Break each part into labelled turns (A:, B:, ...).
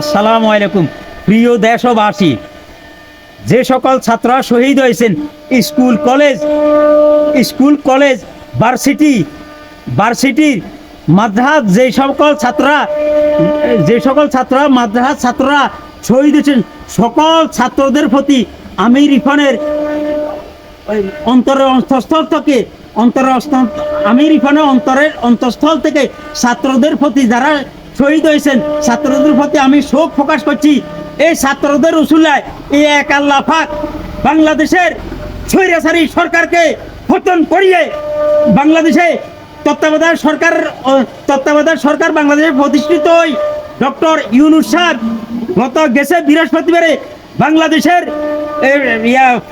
A: আসসালামু আলাইকুম। প্রিয় দেশবাসী, যে সকল ছাত্ররা শহীদ হয়েছেন, school, college school, college varsity ভার্সিটির মাদ্রাস যে সকল ছাত্ররা, যে সকল ছাত্ররা মাদ্রাস ছাত্ররা শহীদ হয়েছেন, সকল ছাত্রদের প্রতি আমি রিফানের অন্তরের অন্তঃস্থল থেকে, অন্তরের আমি রিফানের অন্তরের অন্তঃস্থল থেকে ছাত্রদের প্রতি যারা শহীদ হয়েছেন। ছাত্রদের প্রতি আমি শোক প্রকাশ করছি। এই ছাত্রদের উসুলায় এই এক আল্লাহ পাক বাংলাদেশের স্বৈরাচারী সরকারকে পতন করিয়ে বাংলাদেশে তত্ত্বাবধায়ক সরকার তত্ত্বাবধায়ক সরকার বাংলাদেশে প্রতিষ্ঠিত হই। ডক্টর ইউনুস সাহেব গত গেছে বৃহস্পতিবারে বাংলাদেশের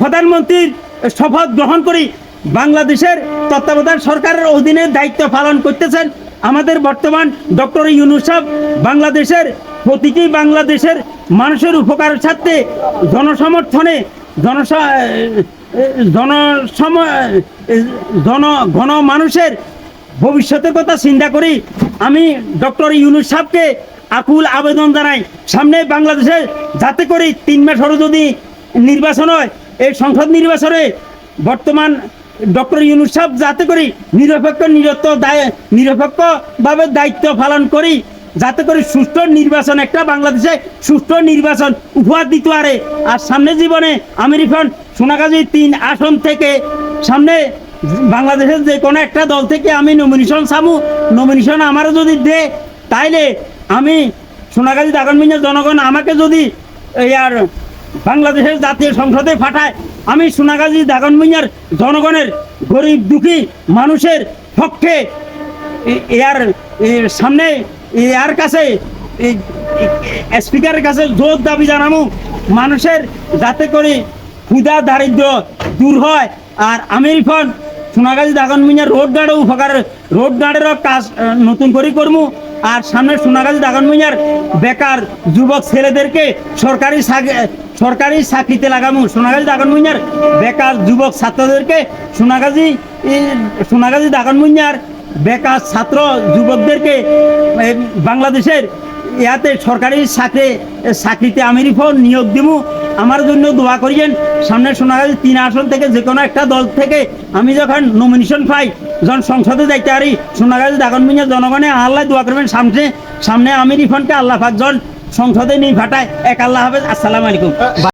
A: প্রধানমন্ত্রীর শপথ গ্রহণ করি। বাংলাদেশের তত্ত্বাবধায়ক সরকারের অধীনে দায়িত্ব পালন করতেছেন। আমাদের বর্তমান ডক্টর ইউনুস সাহেব বাংলাদেশের, প্রতিটি বাংলাদেশের মানুষের উপকার স্বার্থে জনসমর্থনে জনস জনসম জন ঘন মানুষের ভবিষ্যতের কথা চিন্তা করি। আমি ডক্টর ইউনুস সাহেবকে আকুল আবেদন জানাই। সামনে বাংলাদেশে যাতে করে তিন মাস হলো যদি নির্বাচন হয়, এই সংসদ নির্বাচনে বর্তমান ডক্টর ইউনুস সাহেব যাতে করি নিরপেক্ষ, নিরত্ব দায়, নিরপেক্ষভাবে দায়িত্ব পালন করি, যাতে করে সুষ্ঠু নির্বাচন, একটা বাংলাদেশে সুষ্ঠু নির্বাচন উপহার দিতে পারে। আর সামনে জীবনে আমেরিকান সোনাগাজী তিন আসন থেকে সামনে বাংলাদেশের যে কোনো একটা দল থেকে আমি নমিনেশন চামু। নমিনেশন আমারও যদি দে, তাইলে আমি সোনাগাজী দাগনমিঞ্জা জনগণ আমাকে যদি এই আর বাংলাদেশের জাতীয় সংসদে পাঠায় আমি সোনাগাজী দাগনমিঞ্জার জনগণের গরিব দুঃখী মানুষের পক্ষে এর সামনে এর কাছে স্পিকারের কাছে জোর দাবি জানামু মানুষের যাতে করে ক্ষুদা দারিদ্র দূর হয়। আর আমেরিকান সোনাগাজী দাগন মিনার রোড গার্ডও উপকার রোড গার্ডেরও কাজ নতুন করে করমু আর সামনে সোনাগাজী দাগন বেকার যুবক ছেলেদেরকে সরকারি সরকারি চাকরিতে লাগামু। সোনাগাজী দাগন বেকার যুবক ছাত্রদেরকে সোনাগাজী সোনাগাজী দাগন মিনার বেকার ছাত্র যুবকদেরকে বাংলাদেশের ইয়াতে সরকারি চাকরি চাকরিতে আমি নিয়োগ দিমু। আমার জন্য দোয়া করিয়েন। সামনে শোনা গেছে তিন আসন থেকে যে কোনো একটা দল থেকে আমি যখন নমিনেশন পাই, যখন সংসদে যাইতে পারি শোনা গেছে দাগন জনগণে আল্লাহ দোয়া করবেন সামনে। সামনে আমি রিফনকে আল্লাহ পাকজন সংসদে নিয়ে ফাটায়, এক আল্লাহ হাফেজ। আসসালামু আলাইকুম।